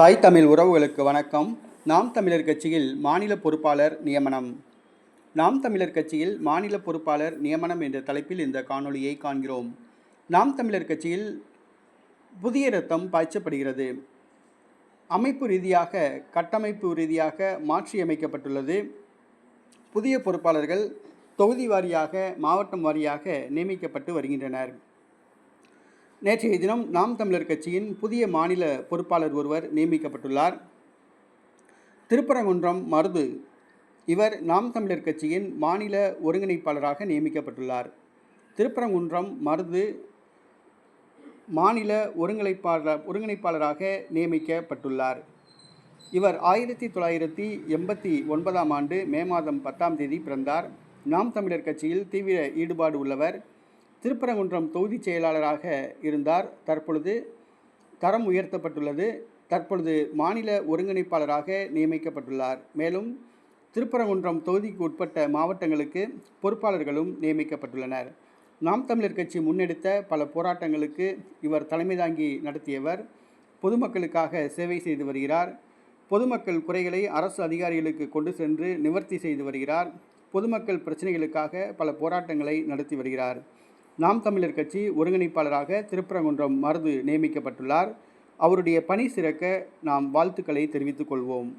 தாய் தமிழ் உறவுகளுக்கு வணக்கம். நாம் தமிழர் கட்சியில் மாநில பொறுப்பாளர் நியமனம். நாம் தமிழர் கட்சியில் மாநில பொறுப்பாளர் நியமனம் என்ற தலைப்பில் இந்த காணொளியை காண்கிறோம். நாம் தமிழர் கட்சியில் புதிய ரத்தம் பாய்ச்சப்படுகிறது. அமைப்பு ரீதியாக கட்டமைப்பு ரீதியாக மாற்றியமைக்கப்பட்டுள்ளது. புதிய பொறுப்பாளர்கள் தொகுதி வாரியாக மாவட்டம் வாரியாக நியமிக்கப்பட்டு வருகின்றனர். நேற்றைய தினம் நாம் தமிழர் கட்சியின் புதிய மாநில பொறுப்பாளர் ஒருவர் நியமிக்கப்பட்டுள்ளார். திருப்பரங்குன்றம் மருது இவர் நாம் தமிழர் கட்சியின் மாநில ஒருங்கிணைப்பாளராக நியமிக்கப்பட்டுள்ளார். திருப்பரங்குன்றம் மருது மாநில ஒருங்கிணைப்பாளர் ஒருங்கிணைப்பாளராக நியமிக்கப்பட்டுள்ளார். இவர் ஆயிரத்தி தொள்ளாயிரத்தி எண்பத்தி ஒன்பதாம் ஆண்டு மே மாதம் பத்தாம் தேதி பிறந்தார். நாம் தமிழர் கட்சியில் தீவிர ஈடுபாடு உள்ளவர். திருப்பரங்குன்றம் தொகுதி செயலாளராக இருந்தார். தற்பொழுது தரம் உயர்த்தப்பட்டுள்ளது. தற்பொழுது மாநில ஒருங்கிணைப்பாளராக நியமிக்கப்பட்டுள்ளார். மேலும் திருப்பரங்குன்றம் தொகுதிக்கு உட்பட்ட மாவட்டங்களுக்கு பொறுப்பாளர்களும் நியமிக்கப்பட்டுள்ளனர். நாம் தமிழர் கட்சி முன்னெடுத்த பல போராட்டங்களுக்கு இவர் தலைமை தாங்கி நடத்தியவர். பொதுமக்களுக்காக சேவை செய்து வருகிறார். பொதுமக்கள் குறைகளை அரசு அதிகாரிகளுக்கு கொண்டு சென்று நிவர்த்தி செய்து வருகிறார். பொதுமக்கள் பிரச்சனைகளுக்காக பல போராட்டங்களை நடத்தி வருகிறார். நாம் தமிழர் கட்சி ஒருங்கிணைப்பாளராக திருப்பரங்குன்றம் மருது நியமிக்கப்பட்டுள்ளார். அவருடைய பணி சிறக்க நாம் வாழ்த்துக்களை தெரிவித்துக் கொள்வோம்.